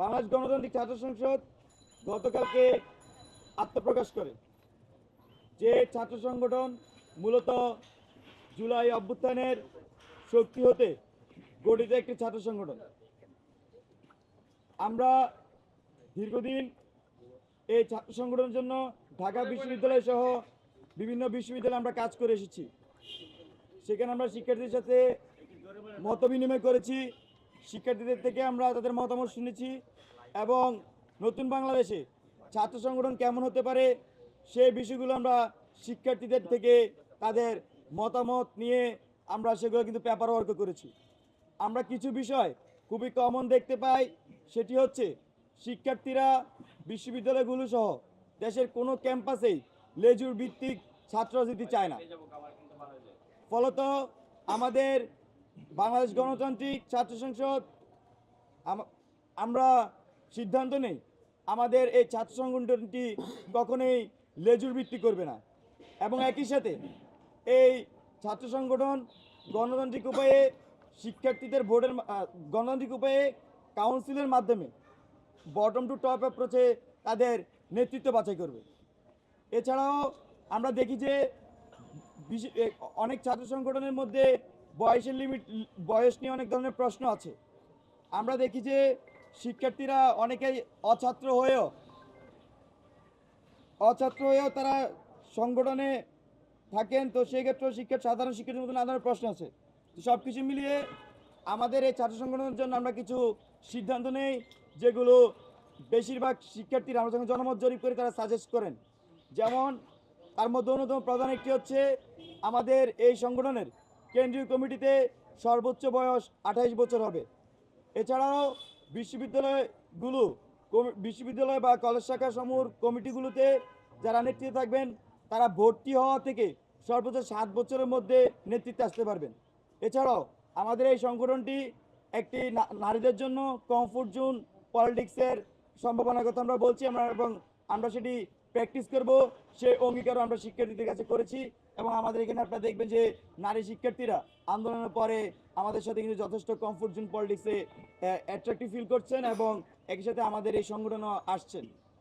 বাংলাদেশ গণতান্ত্রিক ছাত্র সংসদ গতকালকে আত্মপ্রকাশ করে, যে ছাত্র সংগঠন মূলত জুলাই অভ্যুত্থানের শক্তি হতে গঠিত একটি ছাত্র সংগঠন। আমরা দীর্ঘদিন এই ছাত্র সংগঠনের জন্য ঢাকা বিশ্ববিদ্যালয় সহ বিভিন্ন বিশ্ববিদ্যালয়ে আমরা কাজ করে এসেছি। সেখানে আমরা শিক্ষার্থীদের সাথে মত বিনিময় করেছি। শিক্ষার্থীদের থেকে আমরা তাদের মতামত শুনেছি এবং নতুন বাংলাদেশে ছাত্র সংগঠন কেমন হতে পারে সেই বিষয়গুলো আমরা শিক্ষার্থীদের থেকে তাদের মতামত নিয়ে আমরা সেগুলো কিন্তু পেপার ওয়ার্ক করেছি। আমরা কিছু বিষয় খুবই কমন দেখতে পাই, সেটি হচ্ছে শিক্ষার্থীরা বিশ্ববিদ্যালয়গুলো সহ দেশের কোনো ক্যাম্পাসেই লেজুর ভিত্তিক ছাত্র রাজনীতি চায় না। ফলত আমাদের বাংলাদেশ গণতান্ত্রিক ছাত্র সংসদ, আম- আমরা সিদ্ধান্ত নেই। আমাদের এই ছাত্র সংগঠনটি কখনোই লেজুর ভিত্তি করবে না। এবং একই সাথে এই ছাত্র সংগঠন গণতান্ত্রিক উপায়ে শিক্ষার্থীদের ভোটের গণতান্ত্রিক উপায়ে কাউন্সিলের মাধ্যমে বটম টু টপ অ্যাপ্রোচে তাদের নেতৃত্ব বাছাই করবে। এছাড়াও আমরা দেখি যে অনেক ছাত্র সংগঠনের মধ্যে বয়সের লিমিট বয়স নিয়ে অনেক ধরনের প্রশ্ন আছে। আমরা দেখি যে শিক্ষার্থীরা অনেকেই অছাত্র হয়েও অছাত্র হয়েও তারা সংগঠনে থাকেন, তো সেক্ষেত্রে শিক্ষার সাধারণ শিক্ষার্থীর মতো নানা ধরনের প্রশ্ন আছে। সব কিছু মিলিয়ে আমাদের এই ছাত্র সংগঠনের জন্য আমরা কিছু সিদ্ধান্ত নেই, যেগুলো বেশিরভাগ শিক্ষার্থীরা আমরা যখন জনমত জরিপ করি তারা সাজেস্ট করেন। যেমন, তার মধ্যে অন্যতম প্রধান একটি হচ্ছে আমাদের এই সংগঠনের কেন্দ্রীয় কমিটিতে সর্বোচ্চ বয়স আঠাইশ বছর হবে। এছাড়াও বিশ্ববিদ্যালয়গুলো বিশ্ববিদ্যালয় বা কলেজ শাখা সমূহ কমিটিগুলোতে যারা নেতৃত্বে থাকবেন, তারা ভর্তি হওয়া থেকে সর্বোচ্চ সাত বছরের মধ্যে নেতৃত্বে আসতে পারবেন। এছাড়াও আমাদের এই সংগঠনটি একটি নারীদের জন্য কমফোর্ট জোন পলিটিক্সের সম্ভাবনার কথা আমরা বলছি, আমরা এবং আমরা সেটি প্র্যাকটিস করব। সে অঙ্গীকারও আমরা শিক্ষার্থীদের কাছে করেছি এবং আমাদের এখানে আপনারা দেখবেন যে নারী শিক্ষার্থীরা আন্দোলনের পরে আমাদের সাথে কিন্তু যথেষ্ট কমফোর্ট জোন পলিটিক্সে অ্যাট্রাক্টিভ ফিল করছেন এবং একই সাথে আমাদের এই সংগঠনও আসছেন।